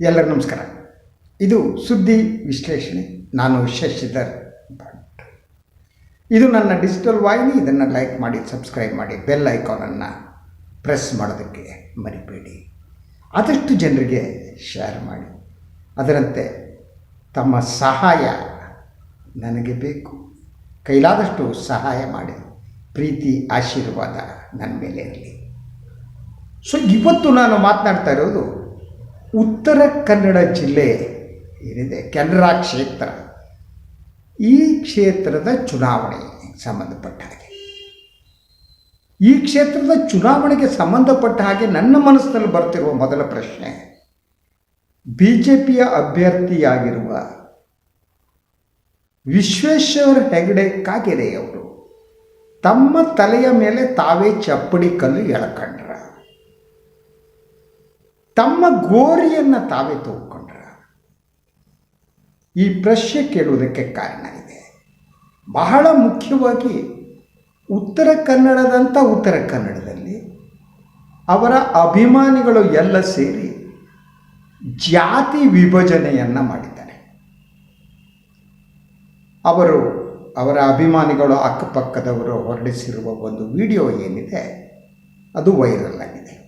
ಎಲ್ಲರಿಗೂ ನಮಸ್ಕಾರ. ಇದು ಸುದ್ದಿ ವಿಶ್ಲೇಷಣೆ. ನಾನು ಶಶಿಧರ್ ಭಟ್. ಇದು ನನ್ನ ಡಿಜಿಟಲ್ ವಾಹಿನಿ. ಇದನ್ನು ಲೈಕ್ ಮಾಡಿ, ಸಬ್ಸ್ಕ್ರೈಬ್ ಮಾಡಿ, ಬೆಲ್ ಐಕಾನನ್ನು ಪ್ರೆಸ್ ಮಾಡೋದಕ್ಕೆ ಮರಿಬೇಡಿ. ಆದಷ್ಟು ಜನರಿಗೆ ಶೇರ್ ಮಾಡಿ. ಅದರಂತೆ ತಮ್ಮ ಸಹಾಯ ನನಗೆ ಬೇಕು. ಕೈಲಾದಷ್ಟು ಸಹಾಯ ಮಾಡಿ. ಪ್ರೀತಿ, ಆಶೀರ್ವಾದ ನನ್ನ ಮೇಲೆ ಇರಲಿ. ಸೊ ಇವತ್ತು ನಾನು ಮಾತನಾಡ್ತಾ ಇರೋದು ಉತ್ತರ ಕನ್ನಡ ಜಿಲ್ಲೆ ಏನಿದೆ? ಕೆನರಾ ಕ್ಷೇತ್ರ. ಈ ಕ್ಷೇತ್ರದ ಚುನಾವಣೆ ಸಂಬಂಧಪಟ್ಟ ಹಾಗೆ ಈ ಕ್ಷೇತ್ರದ ಚುನಾವಣೆಗೆ ಸಂಬಂಧಪಟ್ಟ ಹಾಗೆ ನನ್ನ ಮನಸ್ಸಿನಲ್ಲಿ ಬರ್ತಿರುವ ಮೊದಲ ಪ್ರಶ್ನೆ ಬಿ ಜೆ ಪಿಯ ಅಭ್ಯರ್ಥಿಯಾಗಿರುವ ವಿಶ್ವೇಶ್ವರ ಹೆಗಡೆ ಕಾಗೆರೆಯವರು ತಮ್ಮ ತಲೆಯ ಮೇಲೆ ತಾವೇ ಚಪ್ಪಡಿ ಕಲ್ಲು ಎಳ್ಕೊಂಡ್ರ ತಮ್ಮ ಗೋರಿಯನ್ನು ತಾವೇ ತಗೊಂಡ್ರ. ಈ ಪ್ರಶ್ನೆ ಕೇಳುವುದಕ್ಕೆ ಕಾರಣ ಇದೆ. ಬಹಳ ಮುಖ್ಯವಾಗಿ ಉತ್ತರ ಕನ್ನಡದಂಥ ಉತ್ತರ ಕನ್ನಡದಲ್ಲಿ ಅವರ ಅಭಿಮಾನಿಗಳು ಎಲ್ಲ ಸೇರಿ ಜಾತಿ ವಿಭಜನೆಯನ್ನು ಮಾಡಿದ್ದಾರೆ. ಅವರು ಅವರ ಅಭಿಮಾನಿಗಳು ಅಕ್ಕಪಕ್ಕದವರು ಹೊರಡಿಸಿರುವ ಒಂದು ವಿಡಿಯೋ ಏನಿದೆ, ಅದು ವೈರಲ್ ಆಗಿದೆ.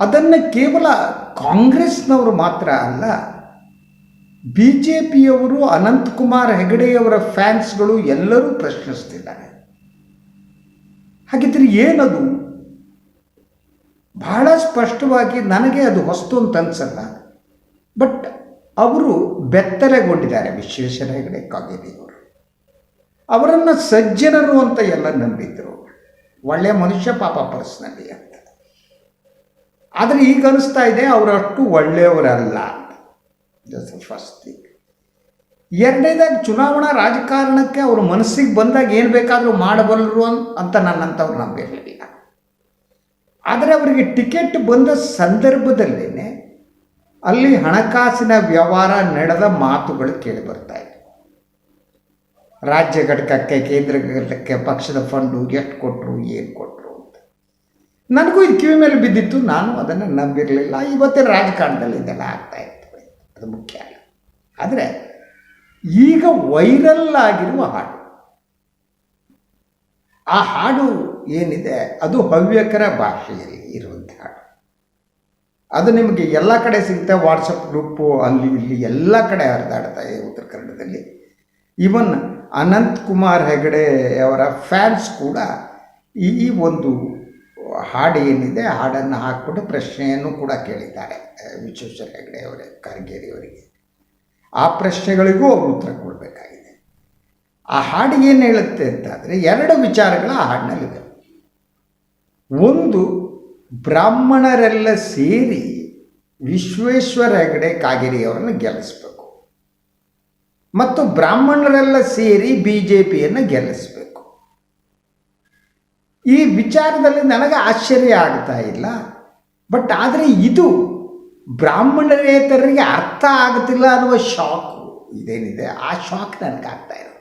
ಅದನ್ನು ಕೇವಲ ಕಾಂಗ್ರೆಸ್ನವರು ಮಾತ್ರ ಅಲ್ಲ ಬಿ ಜೆ ಪಿಯವರು ಅನಂತಕುಮಾರ್ ಹೆಗಡೆಯವರ ಫ್ಯಾನ್ಸ್ಗಳು ಎಲ್ಲರೂ ಪ್ರಶ್ನಿಸ್ತಿದ್ದಾರೆ. ಹಾಗಿದ್ರೆ ಏನದು? ಬಹಳ ಸ್ಪಷ್ಟವಾಗಿ ನನಗೆ ಅದು ಹೊಸ್ತು ಅಂತ ಅನ್ಸಲ್ಲ, ಬಟ್ ಅವರು ಬೆತ್ತಲೆಗೊಂಡಿದ್ದಾರೆ ವಿಶ್ವೇಶ್ವರ ಹೆಗಡೆ ಕಾಗೇರಿಯವರು ಅವರನ್ನು ಸಜ್ಜನರು ಅಂತ ಎಲ್ಲ ನಂಬಿದ್ರು. ಒಳ್ಳೆಯ ಮನುಷ್ಯ ಪಾಪ ಪರ್ಸ್ನಲ್ಲಿ ಅಂತ ಆದರೆ ಈಗ ಅನಿಸ್ತಾ ಇದೆ ಅವರಷ್ಟು ಒಳ್ಳೆಯವರಲ್ಲ. ಅಂತ ಫಸ್ಟ್ ಥಿಂಗ್ ಎರಡನೇದಾಗಿ ಚುನಾವಣಾ ರಾಜಕಾರಣಕ್ಕೆ ಅವರು ಮನಸ್ಸಿಗೆ ಬಂದಾಗ ಏನು ಬೇಕಾದರೂ ಮಾಡಬಲ್ಲರು ಅಂತ ನನ್ನಂಥವ್ರು ನಂಬಿರಲಿಲ್ಲ ಆದರೆ ಅವರಿಗೆ ಟಿಕೆಟ್ ಬಂದ ಸಂದರ್ಭದಲ್ಲೇ ಅಲ್ಲಿ ಹಣಕಾಸಿನ ವ್ಯವಹಾರ ನಡೆದ ಮಾತುಗಳು ಕೇಳಿ ಬರ್ತಾ ಇದೆ ರಾಜ್ಯ ಘಟಕಕ್ಕೆ, ಕೇಂದ್ರ ಘಟಕಕ್ಕೆ ಪಕ್ಷದ ಫಂಡು ಎಷ್ಟು ಕೊಟ್ಟರು ಏನು ಕೊಟ್ಟರು ನನಗೂ ಇದು ಕಿವಿ ಮೇಲೆ ಬಿದ್ದಿತ್ತು. ನಾನು ಅದನ್ನು ನಂಬಿರಲಿಲ್ಲ. ಇವತ್ತಿನ ರಾಜಕಾರಣದಲ್ಲಿ ಇದೆಲ್ಲ ಆಗ್ತಾ ಇರ್ತವೆ ಅದು ಮುಖ್ಯ ಅಲ್ಲ. ಆದರೆ ಈಗ ವೈರಲ್ ಆಗಿರುವ ಹಾಡು. ಆ ಹಾಡು ಏನಿದೆ? ಅದು ಹವ್ಯಕರ ಭಾಷೆಯಲ್ಲಿ ಇರುವಂಥ ಹಾಡು. ಅದು ನಿಮಗೆ ಎಲ್ಲ ಕಡೆ ಸಿಗುತ್ತೆ. ವಾಟ್ಸಪ್ ಗ್ರೂಪು ಅಲ್ಲಿ, ಇಲ್ಲಿ ಎಲ್ಲ ಕಡೆ ಹರಿದಾಡ್ತಾ ಇದೆ ಉತ್ತರ ಕನ್ನಡದಲ್ಲಿ. ಇವನ್ ಅನಂತ್ ಕುಮಾರ್ ಹೆಗಡೆ ಅವರ ಫ್ಯಾನ್ಸ್ ಕೂಡ ಈ ಒಂದು ಹಾಡು ಏನಿದೆ, ಹಾಡನ್ನು ಹಾಕ್ಬಿಟ್ಟು ಪ್ರಶ್ನೆಯನ್ನು ಕೂಡ ಕೇಳಿದ್ದಾರೆ ವಿಶ್ವೇಶ್ವರ ಹೆಗಡೆ ಅವರೇ ಕಾರಗೇರಿಯವರಿಗೆ ಆ ಪ್ರಶ್ನೆಗಳಿಗೂ ಅವರು ಉತ್ತರ ಕೊಡಬೇಕಾಗಿದೆ. ಆ ಹಾಡು ಏನು ಹೇಳುತ್ತೆ ಅಂತಾದರೆ, ಎರಡು ವಿಚಾರಗಳು ಆ ಹಾಡಿನಲ್ಲಿವೆ. ಒಂದು, ಬ್ರಾಹ್ಮಣರೆಲ್ಲ ಸೇರಿ ವಿಶ್ವೇಶ್ವರ ಹೆಗಡೆ ಕಾಗೇರಿಯವರನ್ನು ಗೆಲ್ಲಿಸ್ಬೇಕು. ಮತ್ತು ಬ್ರಾಹ್ಮಣರೆಲ್ಲ ಸೇರಿ ಬಿ ಜೆ ಪಿಯನ್ನು ಗೆಲ್ಲಿಸ್ಬೇಕು. ಈ ವಿಚಾರದಲ್ಲಿ ನನಗೆ ಆಶ್ಚರ್ಯ ಆಗ್ತಾ ಇಲ್ಲ. ಬಟ್ ಆದರೆ ಇದು ಬ್ರಾಹ್ಮಣರೇತರರಿಗೆ ಅರ್ಥ ಆಗುತ್ತಿಲ್ಲ ಅನ್ನುವ ಶಾಕು ಇದೇನಿದೆ. ಆ ಶಾಕ್ ನನಗೆ ಆಗ್ತಾ ಇರೋದು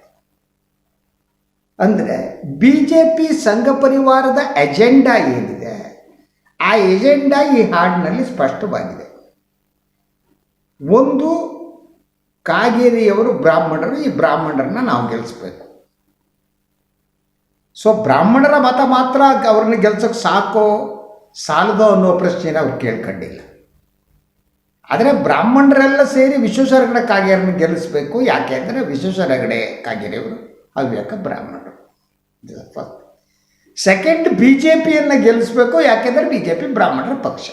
ಅಂದರೆ ಬಿ ಜೆ ಪಿ ಸಂಘ ಪರಿವಾರದ ಎಜೆಂಡಾ ಏನಿದೆ? ಆ ಎಜೆಂಡಾ ಈ ಹಾಡಿನಲ್ಲಿ ಸ್ಪಷ್ಟವಾಗಿದೆ. ಒಂದು ಕಾಗೇರಿಯವರು ಬ್ರಾಹ್ಮಣರು, ಈ ಬ್ರಾಹ್ಮಣರನ್ನ ನಾವು ಗೆಲ್ಲಿಸ್ಬೇಕು ಸೊ ಬ್ರಾಹ್ಮಣರ ಮತ ಮಾತ್ರ ಅವ್ರನ್ನ ಗೆಲ್ಸೋಕ್ಕೆ ಸಾಕೋ, ಸಾಲದೋ ಅನ್ನೋ ಪ್ರಶ್ನೆನ ಅವ್ರು ಕೇಳ್ಕೊಂಡಿಲ್ಲ. ಆದರೆ ಬ್ರಾಹ್ಮಣರೆಲ್ಲ ಸೇರಿ ವಿಶ್ವೇಶ್ವರ ಹೆಗಡೆ ಕಾಗೇರನ್ನ ಗೆಲ್ಲಿಸ್ಬೇಕು. ಯಾಕೆ ಅಂದರೆ ವಿಶ್ವೇಶ್ವರ ಹೆಗಡೆ ಕಾಗೇರಿಯವರು ಹವ್ಯಕ ಬ್ರಾಹ್ಮಣರು. ಫಸ್ಟ್ ಸೆಕೆಂಡ್ ಬಿ ಜೆ ಪಿಯನ್ನು ಗೆಲ್ಲಿಸ್ಬೇಕು. ಯಾಕೆಂದರೆ ಬಿ ಜೆ ಪಿ ಬ್ರಾಹ್ಮಣರ ಪಕ್ಷ.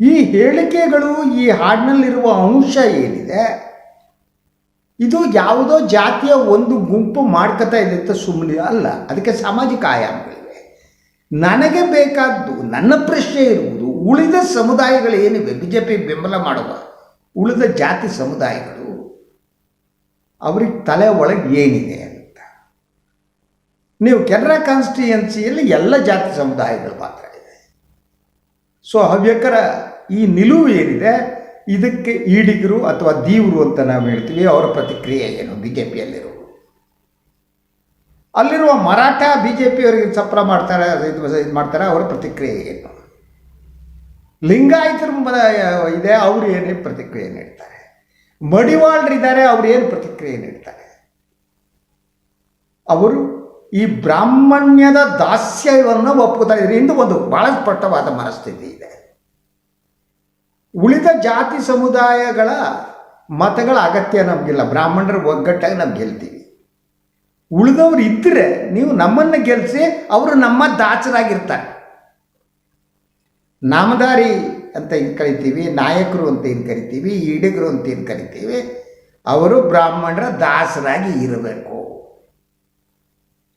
ಈ ಹೇಳಿಕೆಗಳು, ಈ ಹಾಡಿನಲ್ಲಿರುವ ಅಂಶ ಏನಿದೆ ಇದು ಯಾವುದೋ ಜಾತಿಯ ಒಂದು ಗುಂಪು ಮಾಡ್ಕೋತಾ ಇದೆ ಅಂತ ಸುಮ್ಮನೆ ಅಲ್ಲ, ಅದಕ್ಕೆ ಸಾಮಾಜಿಕ ಆಯಾಮಗಳಿವೆ. ನನಗೆ ಬೇಕಾದ್ದು, ನನ್ನ ಪ್ರಶ್ನೆ ಇರುವುದು, ಉಳಿದ ಸಮುದಾಯಗಳು ಏನಿವೆ? ಬಿ ಜೆ ಪಿ ಬೆಂಬಲ ಮಾಡುವ ಉಳಿದ ಜಾತಿ ಸಮುದಾಯಗಳು, ಅವ್ರಿಗೆ ತಲೆ ಒಳಗೆ ಏನಿದೆ ಅಂತ. ನೀವು ಕೆನರಾ ಕಾನ್ಸ್ಟಿಟ್ಯೂಯನ್ಸಿಯಲ್ಲಿ ಎಲ್ಲ ಜಾತಿ ಸಮುದಾಯಗಳು ಮಾತ್ರ ಇದೆ. ಸೊ ಹವ್ಯಕರ ಈ ನಿಲುವು ಏನಿದೆ? ಇದಕ್ಕೆ ಈಡಿಗರು ಅಥವಾ ದೀವರು ಅಂತ ನಾವು ಹೇಳ್ತೀವಿ, ಅವರ ಪ್ರತಿಕ್ರಿಯೆ ಏನು ಬಿ ಜೆ ಪಿಯಲ್ಲಿರುವ ಅಲ್ಲಿರುವ ಮರಾಠ ಬಿ ಜೆ ಪಿಯವರಿಗೆ ಸಪ್ರ ಮಾಡ್ತಾರೆ ಇದು ಮಾಡ್ತಾರೆ, ಅವರ ಪ್ರತಿಕ್ರಿಯೆ ಏನು? ಲಿಂಗಾಯತರ ಇದೆ, ಅವರು ಏನೇ ಪ್ರತಿಕ್ರಿಯೆ ನೀಡ್ತಾರೆ? ಮಡಿವಾಳರಿದ್ದಾರೆ ಅವರು ಏನು ಪ್ರತಿಕ್ರಿಯೆ ನೀಡ್ತಾರೆ? ಅವರು ಈ ಬ್ರಾಹ್ಮಣ್ಯದ ದಾಸ್ಯವನ್ನು ಒಪ್ಪುತ್ತಾರೆ. ಇದರಿಂದ ಒಂದು ಬಹಳ ಸ್ಪಷ್ಟವಾದ ಮನಸ್ಥಿತಿ ಇದೆ. ಉಳಿದ ಜಾತಿ ಸಮುದಾಯಗಳ ಮತಗಳ ಅಗತ್ಯ ನಮಗಿಲ್ಲ. ಬ್ರಾಹ್ಮಣರ ಒಗ್ಗಟ್ಟಾಗಿ ನಾವು ಗೆಲ್ತೀವಿ. ಉಳಿದವ್ರು ಇದ್ದರೆ ನೀವು ನಮ್ಮನ್ನು ಗೆಲ್ಲಿಸಿ ಅವರು ನಮ್ಮ ದಾಚರಾಗಿರ್ತಾರೆ ನಾಮದಾರಿ ಅಂತ ಏನು ಕರಿತೀವಿ ನಾಯಕರು ಅಂತ ಏನು ಕರಿತೀವಿ ಈಡಿಗರು ಅಂತ ಏನು ಕರಿತೀವಿ ಅವರು ಬ್ರಾಹ್ಮಣರ ದಾಸರಾಗಿ ಇರಬೇಕು.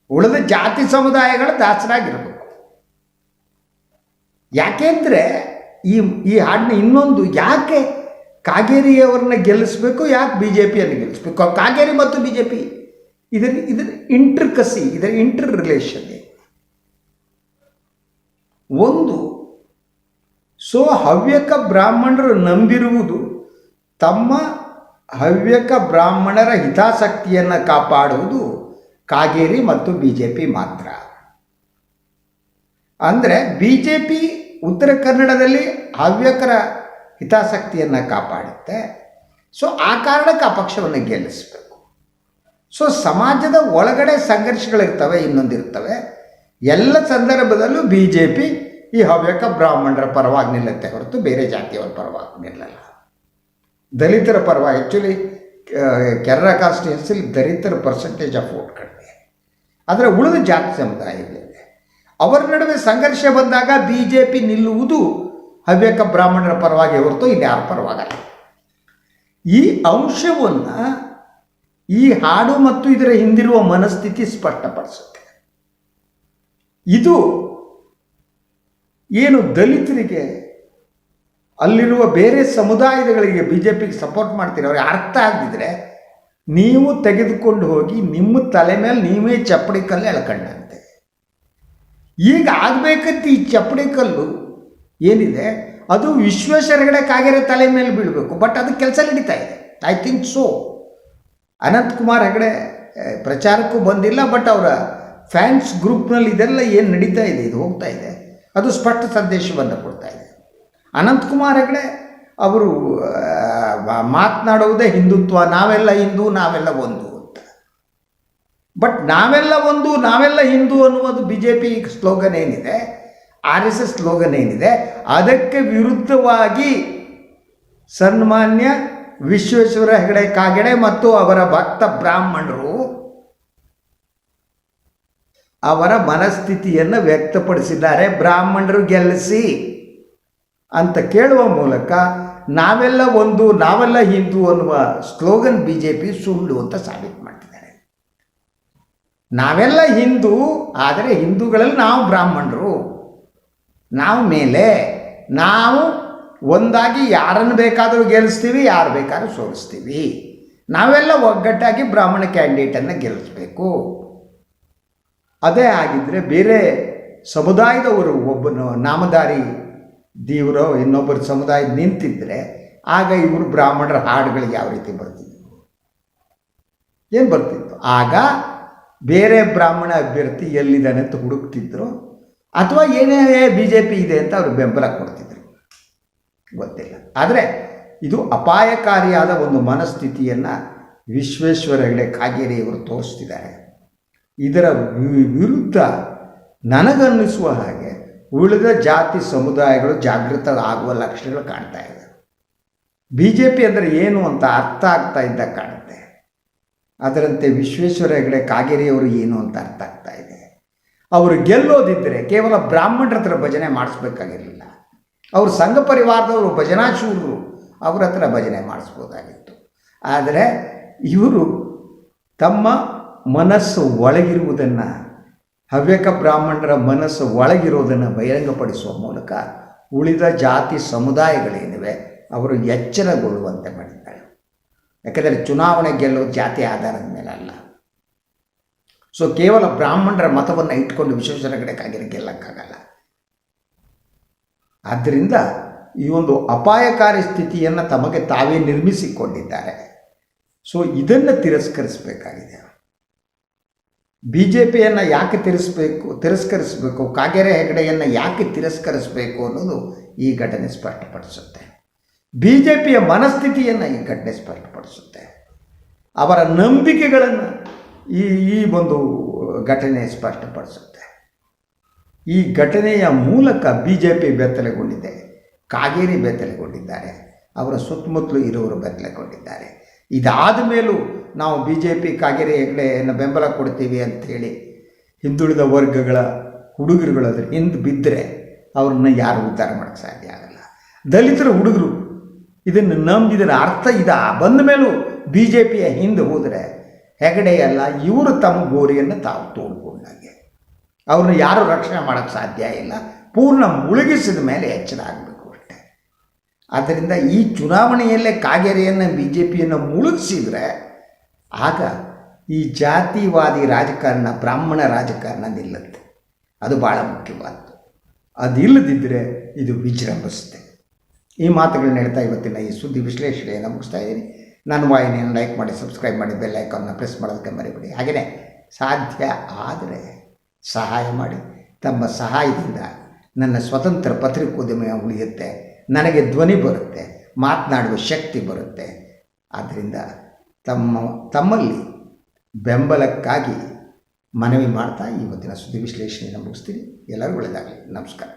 ಉಳಿದ ಜಾತಿ ಸಮುದಾಯಗಳ ದಾಸರಾಗಿರಬೇಕು. ಯಾಕೆಂದರೆ ಈ ಈ ಹಾಡಿನ ಇನ್ನೊಂದು ಯಾಕೆ ಕಾಗೇರಿಯವ್ರನ್ನ ಗೆಲ್ಲಿಸ್ಬೇಕು, ಯಾಕೆ ಬಿ ಜೆ ಪಿಯನ್ನು ಗೆಲ್ಲಿಸ್ಬೇಕು ಕಾಗೇರಿ ಮತ್ತು ಬಿ ಜೆ ಪಿ ಇದರ ಇದರ ಇಂಟರ್ಕಸಿ ಇದರ ಇಂಟರ್ ರಿಲೇಷನ್ ಒಂದು, ಸೊ ಹವ್ಯಕ ಬ್ರಾಹ್ಮಣರು ನಂಬಿರುವುದು ತಮ್ಮ ಹವ್ಯಕ ಬ್ರಾಹ್ಮಣರ ಹಿತಾಸಕ್ತಿಯನ್ನು ಕಾಪಾಡುವುದು ಕಾಗೇರಿ ಮತ್ತು ಬಿ ಜೆ ಪಿ ಮಾತ್ರ. ಅಂದರೆ ಬಿ ಜೆ ಪಿ ಉತ್ತರ ಕನ್ನಡದಲ್ಲಿ ಹವ್ಯಕರ ಹಿತಾಸಕ್ತಿಯನ್ನು ಕಾಪಾಡುತ್ತೆ. ಸೊ ಆ ಕಾರಣಕ್ಕೆ ಆ ಪಕ್ಷವನ್ನು ಗೆಲ್ಲಿಸಬೇಕು. ಸೊ ಸಮಾಜದ ಒಳಗಡೆ ಸಂಘರ್ಷಗಳಿರ್ತವೆ ಇನ್ನೊಂದಿರ್ತವೆ ಎಲ್ಲ ಸಂದರ್ಭದಲ್ಲೂ ಬಿ ಜೆ ಪಿ ಈ ಹವ್ಯಕ ಬ್ರಾಹ್ಮಣರ ಪರವಾಗಿ ನಿಲ್ಲುತ್ತೆ ಹೊರತು ಬೇರೆ ಜಾತಿಯವರ ಪರವಾಗಿ ನಿಲ್ಲಲ್ಲ. ದಲಿತರ ಪರವಾಗಿ ಆ್ಯಕ್ಚುಲಿ ಕೆರಳ ಕಾನ್ಸ್ಟಿಟ್ಯೂನ್ಸಿಲಿ ದಲಿತರ ಪರ್ಸೆಂಟೇಜ್ ಆಫ್ ವೋಟ್ ಕಡಿಮೆ. ಆದರೆ ಉಳಿದ ಜಾತಿ ಸಮುದಾಯಗಳಿವೆ ಅವರ ನಡುವೆ ಸಂಘರ್ಷ ಬಂದಾಗ ಬಿ ಜೆ ಪಿ ನಿಲ್ಲುವುದು ಹವ್ಯಕ ಬ್ರಾಹ್ಮಣರ ಪರವಾಗಿ ಹೊರತು ಇನ್ಯಾರ ಪರವಾಗಲ್ಲ. ಈ ಅಂಶವನ್ನು ಈ ಹಾಡು ಮತ್ತು ಇದರ ಹಿಂದಿರುವ ಮನಸ್ಥಿತಿ ಸ್ಪಷ್ಟಪಡಿಸುತ್ತೆ. ಇದು ಏನು ದಲಿತರಿಗೆ ಅಲ್ಲಿರುವ ಬೇರೆ ಸಮುದಾಯಗಳಿಗೆ ಬಿ ಜೆ ಪಿಗೆ ಸಪೋರ್ಟ್ ಮಾಡ್ತೀರಿ? ಅವ್ರಿಗೆ ಅರ್ಥ ಆಗದಿದ್ರೆ ನೀವು ತೆಗೆದುಕೊಂಡು ಹೋಗಿ ನಿಮ್ಮ ತಲೆ ಮೇಲೆ ನೀವೇ ಚಪ್ಪಡಿ ಕಲ್ಲು ಎಳ್ಕೊಂಡಂತೆ ಈಗ ಆಗಬೇಕಂತ ಈ ಚಪ್ಪಡಿ ಕಲ್ಲು ಏನಿದೆ, ಅದು ವಿಶ್ವೇಶ್ವರಗಡೆ ಕಾಗೆರೆ ತಲೆ ಮೇಲೆ ಬೀಳಬೇಕು ಬಟ್ ಅದು ಕೆಲಸ ನಡೀತಾ ಇದೆ. I think so Ananthkumar Hegde ಪ್ರಚಾರಕ್ಕೂ ಬಂದಿಲ್ಲ ಬಟ್ ಅವರ ಫ್ಯಾನ್ಸ್ ಗ್ರೂಪ್ನಲ್ಲಿ ಇದೆಲ್ಲ ಏನು ನಡೀತಾ ಇದೆ, ಇದು ಹೋಗ್ತಾ ಇದೆ. ಅದು ಸ್ಪಷ್ಟ ಸಂದೇಶವನ್ನು ಕೊಡ್ತಾ ಇದೆ. ಅನಂತಕುಮಾರ್ ಹೆಗಡೆ, ಅವರು ಮಾತನಾಡುವುದೇ ಹಿಂದುತ್ವ, ನಾವೆಲ್ಲ ಹಿಂದೂ, ನಾವೆಲ್ಲ ಒಂದು. ಬಟ್ ನಾವೆಲ್ಲ ಒಂದು, ನಾವೆಲ್ಲ ಹಿಂದೂ ಅನ್ನುವುದು ಬಿ ಜೆ ಪಿ ಸ್ಲೋಗನ್ ಏನಿದೆ? ಆರ್ ಎಸ್ ಎಸ್ ಸ್ಲೋಗನ್ ಏನಿದೆ? ಅದಕ್ಕೆ ವಿರುದ್ಧವಾಗಿ ಸನ್ಮಾನ್ಯ ವಿಶ್ವೇಶ್ವರ ಹೆಗಡೆ ಕಾಗೆಡೆ ಮತ್ತು ಅವರ ಭಕ್ತ ಬ್ರಾಹ್ಮಣರು ಅವರ ಮನಸ್ಥಿತಿಯನ್ನು ವ್ಯಕ್ತಪಡಿಸಿದ್ದಾರೆ. ಬ್ರಾಹ್ಮಣರು ಗೆಲ್ಲಿಸಿ ಅಂತ ಕೇಳುವ ಮೂಲಕ ನಾವೆಲ್ಲ ಒಂದು, ನಾವೆಲ್ಲ ಹಿಂದೂ ಅನ್ನುವ ಸ್ಲೋಗನ್ ಬಿ ಜೆ ಪಿ ಸುಳ್ಳು ಅಂತ ಸಾಬೀತು ಮಾಡ್ತಿದ್ದಾರೆ ನಾವೆಲ್ಲ ಹಿಂದೂ, ಆದರೆ ಹಿಂದೂಗಳಲ್ಲಿ ನಾವು ಬ್ರಾಹ್ಮಣರು. ನಾವು ಮೇಲೆ, ನಾವು ಒಂದಾಗಿ ಯಾರನ್ನು ಬೇಕಾದರೂ ಗೆಲ್ಲಿಸ್ತೀವಿ, ಯಾರು ಬೇಕಾದ್ರೂ ಸೋಲಿಸ್ತೀವಿ. ನಾವೆಲ್ಲ ಒಗ್ಗಟ್ಟಾಗಿ ಬ್ರಾಹ್ಮಣ ಕ್ಯಾಂಡಿಡೇಟನ್ನು ಗೆಲ್ಲಿಸ್ಬೇಕು. ಅದೇ ಆಗಿದ್ದರೆ ಬೇರೆ ಸಮುದಾಯದವರು ಒಬ್ಬನು ನಾಮಧಾರಿ ದೇವರು, ಇನ್ನೊಬ್ಬರು ಸಮುದಾಯ ನಿಂತಿದ್ದರೆ ಆಗ ಇವರು ಬ್ರಾಹ್ಮಣರ ಹಾಡುಗಳಿಗೆ ಯಾವ ರೀತಿ ಬರ್ತಿದ್ವು ಏನು ಬರ್ತಿತ್ತು? ಆಗ ಬೇರೆ ಬ್ರಾಹ್ಮಣ ಅಭ್ಯರ್ಥಿ ಎಲ್ಲಿದ್ದಾನೆ ಅಂತ ಹುಡುಕ್ತಿದ್ರು? ಅಥವಾ ಏನೇ ಬಿ ಜೆ ಪಿ ಇದೆ ಅಂತ ಅವರು ಬೆಂಬಲ ಕೊಡ್ತಿದ್ರು? ಗೊತ್ತಿಲ್ಲ. ಆದರೆ ಇದು ಅಪಾಯಕಾರಿಯಾದ ಒಂದು ಮನಸ್ಥಿತಿಯನ್ನು ವಿಶ್ವೇಶ್ವರ ಹೆಗಡೆ ಕಾಗೇರಿಯವರು ತೋರಿಸ್ತಿದ್ದಾರೆ. ಇದರ ವಿರುದ್ಧ ನನಗನ್ನಿಸುವ ಹಾಗೆ ಉಳಿದ ಜಾತಿ ಸಮುದಾಯಗಳು ಜಾಗೃತ ಆಗುವ ಲಕ್ಷಣಗಳು ಕಾಣ್ತಾ ಇದೆ. ಬಿ ಜೆ ಪಿ ಅಂದರೆ ಏನು ಅಂತ ಅರ್ಥ ಆಗ್ತಾ ಇದ್ದ ಕಾಣುತ್ತೆ ಅದರಂತೆ ವಿಶ್ವೇಶ್ವರ ಹೆಗಡೆ ಕಾಗೇರಿಯವರು ಏನು ಅಂತ ಅರ್ಥ ಆಗ್ತಾ ಇದೆ. ಅವರು ಗೆಲ್ಲೋದಿದ್ದರೆ ಕೇವಲ ಬ್ರಾಹ್ಮಣರ ಹತ್ರ ಭಜನೆ ಮಾಡಿಸ್ಬೇಕಾಗಿರಲಿಲ್ಲ. ಅವರು ಸಂಘ ಪರಿವಾರದವರು ಭಜನಾಶೂರರು ಅವರ ಹತ್ರ ಭಜನೆ ಮಾಡಿಸ್ಬೋದಾಗಿತ್ತು. ಆದರೆ ಇವರು ತಮ್ಮ ಮನಸ್ಸು ಒಳಗಿರುವುದನ್ನು, ಹವ್ಯಕ ಬ್ರಾಹ್ಮಣರ ಮನಸ್ಸು ಒಳಗಿರೋದನ್ನು ಬಹಿರಂಗಪಡಿಸುವ ಮೂಲಕ ಉಳಿದ ಜಾತಿ ಸಮುದಾಯಗಳೇನಿವೆ, ಅವರು ಎಚ್ಚರಗೊಳ್ಳುವಂತೆ ಮಾಡಿದ್ದಾರೆ ಯಾಕೆಂದರೆ ಚುನಾವಣೆ ಗೆಲ್ಲೋ ಜಾತಿ ಆಧಾರದ ಮೇಲೆ ಅಲ್ಲ ಸೊ ಕೇವಲ ಬ್ರಾಹ್ಮಣರ ಮತವನ್ನು ಇಟ್ಕೊಂಡು ವಿಶ್ವೇಶ್ವರ ಕಡೆ ಕಾಗಿರಿ ಗೆಲ್ಲಕ್ಕಾಗಲ್ಲ. ಆದ್ದರಿಂದ ಈ ಒಂದು ಅಪಾಯಕಾರಿ ಸ್ಥಿತಿಯನ್ನು ತಮಗೆ ತಾವೇ ನಿರ್ಮಿಸಿಕೊಂಡಿದ್ದಾರೆ. ಸೊ ಇದನ್ನು ತಿರಸ್ಕರಿಸಬೇಕಾಗಿದೆ. ಬಿ ಜೆ ಪಿಯನ್ನು ಯಾಕೆ ತಿರಸ್ಬೇಕು, ತಿರಸ್ಕರಿಸಬೇಕು, ಕಾಗೆರೆ ಹೆಗಡೆಯನ್ನು ಯಾಕೆ ತಿರಸ್ಕರಿಸಬೇಕು ಅನ್ನೋದು ಈ ಘಟನೆ ಸ್ಪಷ್ಟಪಡಿಸುತ್ತೆ. ಬಿ ಜೆ ಪಿಯ ಮನಸ್ಥಿತಿಯನ್ನು ಈ ಘಟನೆ ಸ್ಪಷ್ಟಪಡಿಸುತ್ತೆ. ಅವರ ನಂಬಿಕೆಗಳನ್ನು ಈ ಈ ಒಂದು ಘಟನೆ ಸ್ಪಷ್ಟಪಡಿಸುತ್ತೆ. ಈ ಘಟನೆಯ ಮೂಲಕ ಬಿ ಜೆ ಪಿ ಬೆತ್ತಲೆಗೊಂಡಿದೆ. ಕಾಗೇರಿ ಬೆತ್ತಲೆಗೊಂಡಿದ್ದಾರೆ. ಅವರ ಸುತ್ತಮುತ್ತಲು ಇರುವರು ಬೆತ್ತಲೆಗೊಂಡಿದ್ದಾರೆ. ಇದಾದ ಮೇಲೂ ನಾವು ಬಿ ಜೆ ಪಿ ಕಾಗೇರಿ ಹೆಗ್ಡೆಯನ್ನು ಬೆಂಬಲ ಕೊಡ್ತೀವಿ ಅಂಥೇಳಿ ಹಿಂದುಳಿದ ವರ್ಗಗಳ ಹುಡುಗರುಗಳು ಅದ್ರ ಹಿಂದೆ ಬಿದ್ದರೆ ಅವ್ರನ್ನ ಯಾರು ಉದ್ಧಾರ ಮಾಡೋಕ್ಕೆ ಸಾಧ್ಯ ಆಗಲ್ಲ. ದಲಿತರ ಹುಡುಗರು ಇದನ್ನು ನಂಬಿದರೆ ಅರ್ಥ ಇದ? ಬಂದ ಮೇಲೂ ಬಿ ಜೆ ಪಿಯ ಹಿಂದೆ ಹೋದರೆ ಹೆಗಡೆ ಅಲ್ಲ ಇವರು ತಮ್ಮ ಗೋರಿಯನ್ನು ತಾವು ತೋಡ್ಕೊಂಡಾಗೆ. ಅವ್ರನ್ನ ಯಾರು ರಕ್ಷಣೆ ಮಾಡೋಕ್ಕೆ ಸಾಧ್ಯ ಇಲ್ಲ. ಪೂರ್ಣ ಮುಳುಗಿಸಿದ ಮೇಲೆ ಎಚ್ಚರ ಆಗಬೇಕು ಅಷ್ಟೆ. ಆದ್ದರಿಂದ ಈ ಚುನಾವಣೆಯಲ್ಲೇ ಕಾಗೇರಿಯನ್ನು ಬಿ ಜೆ ಪಿಯನ್ನು ಮುಳುಗಿಸಿದರೆ ಆಗ ಈ ಜಾತಿವಾದಿ ರಾಜಕಾರಣ, ಬ್ರಾಹ್ಮಣ ರಾಜಕಾರಣ ನಿಲ್ಲುತ್ತೆ. ಅದು ಭಾಳ ಮುಖ್ಯವಾದ್ದು. ಅದಿಲ್ಲದಿದ್ದರೆ ಇದು ವಿಜೃಂಭಿಸುತ್ತೆ. ಈ ಮಾತುಗಳನ್ನ ಹೇಳ್ತಾ ಇವತ್ತಿನ ಈ ಸುದ್ದಿ ವಿಶ್ಲೇಷಣೆಯನ್ನು ಮುಗಿಸ್ತಾ ಇದ್ದೀನಿ. ನನ್ನ ವಾಹಿನಿಯನ್ನು ಲೈಕ್ ಮಾಡಿ ಸಬ್ಸ್ಕ್ರೈಬ್ ಮಾಡಿ ಬೆಲ್ ಐಕಾನ್ನ ಪ್ರೆಸ್ ಮಾಡೋದಕ್ಕೆ ಮರಿಬೇಡಿ. ಹಾಗೆಯೇ ಸಾಧ್ಯ ಆದರೆ ಸಹಾಯ ಮಾಡಿ. ತಮ್ಮ ಸಹಾಯದಿಂದ ನನ್ನ ಸ್ವತಂತ್ರ ಪತ್ರಿಕೋದ್ಯಮ ಉಳಿಯುತ್ತೆ. ನನಗೆ ಧ್ವನಿ ಬರುತ್ತೆ, ಮಾತನಾಡುವ ಶಕ್ತಿ ಬರುತ್ತೆ. ಆದ್ದರಿಂದ ತಮ್ಮ, ತಮ್ಮಲ್ಲಿ ಬೆಂಬಲಕ್ಕಾಗಿ ಮನವಿ ಮಾಡ್ತಾ ಇವತ್ತಿನ ಸುದ್ದಿ ವಿಶ್ಲೇಷಣೆಯನ್ನು ಮುಗಿಸ್ತೀನಿ. ಎಲ್ಲರಿಗೂ ಒಳ್ಳೆಯದಾಗಲಿ ನಮಸ್ಕಾರ.